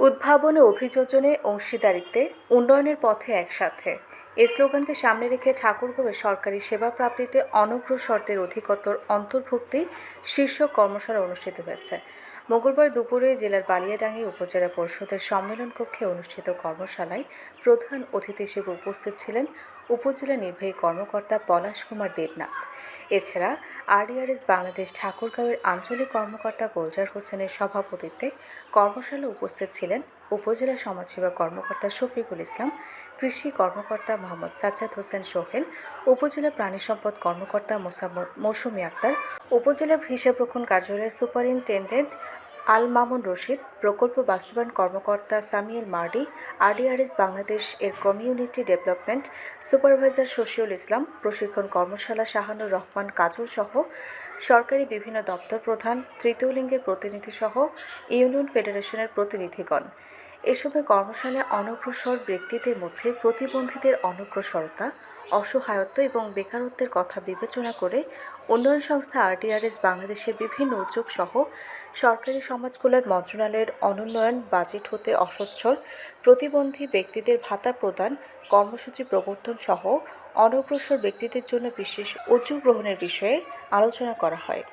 উদ্ভাবন ও অভিযোজনে অংশীদারিত্বে উন্নয়নের পথে একসাথে। এই স্লোগানকে সামনে রেখে ঠাকুরগাঁওয়ের সরকারি সেবা প্রাপ্তিতে অনগ্রসরদের অধিকতর অন্তর্ভুক্তি শীর্ষক কর্মশালা অনুষ্ঠিত হয়েছে। মঙ্গলবার দুপুরে জেলার বালিয়াডাঙ্গি উপজেলা পরিষদের সম্মেলন কক্ষে অনুষ্ঠিত কর্মশালায় প্রধান অতিথি হিসেবে উপস্থিত ছিলেন উপজেলা নির্বাহী কর্মকর্তা পলাশ কুমার দেবনাথ। এছাড়া আরডিআরএস বাংলাদেশ ঠাকুরগাঁওয়ের আঞ্চলিক কর্মকর্তা গোলজার হোসেনের সভাপতিত্বে কর্মশালা উপস্থিত ছিলেন উপজেলা সমাজসেবা কর্মকর্তা শফিকুল ইসলাম, কৃষি কর্মকর্তা মোহাম্মদ সাজ্জাদ হোসেন সোহেল, উপজেলা প্রাণী সম্পদ কর্মকর্তা মোসাম্মদ মৌসুমী আক্তার উপজেলার হিসাবরক্ষণ কার্যালয়ের সুপারিনটেন্ডেন্ট আল মামুন রশিদ, প্রকল্প বাস্তবায়ন কর্মকর্তা সামিয়েল মার্ডি, আরডিআরএস বাংলাদেশ এর community development supervisor Shashiul Islam, প্রশিক্ষণ কর্মশালা শাহানুর রহমান কাজল সহ সরকারি বিভিন্ন দপ্তর প্রধান, তৃতীয় লিঙ্গের প্রতিনিধিসহ ইউনিয়ন ফেডারেশনের প্রতিনিধিগণ। এ সময় কর্মশালায় অনগ্রসর ব্যক্তিদের মধ্যে প্রতিবন্ধীদের অনগ্রসরতা, অসহায়ত্ব এবং বেকারত্বের কথা বিবেচনা করে উন্নয়ন সংস্থা আরডিআরএস বাংলাদেশের বিভিন্ন উদ্যোগ সহ সরকারি সমাজ কল্যাণ মন্ত্রণালয়ের অনুন্নয়ন বাজেট হতে অসচ্ছল, প্রতিবন্ধী ব্যক্তিদের ভাতা প্রদান, কর্মসূচি প্রবর্তন সহ অনগ্রসর ব্যক্তিদের জন্য বিশেষ উদ্যোগ গ্রহণের বিষয়ে আলোচনা করা হয়।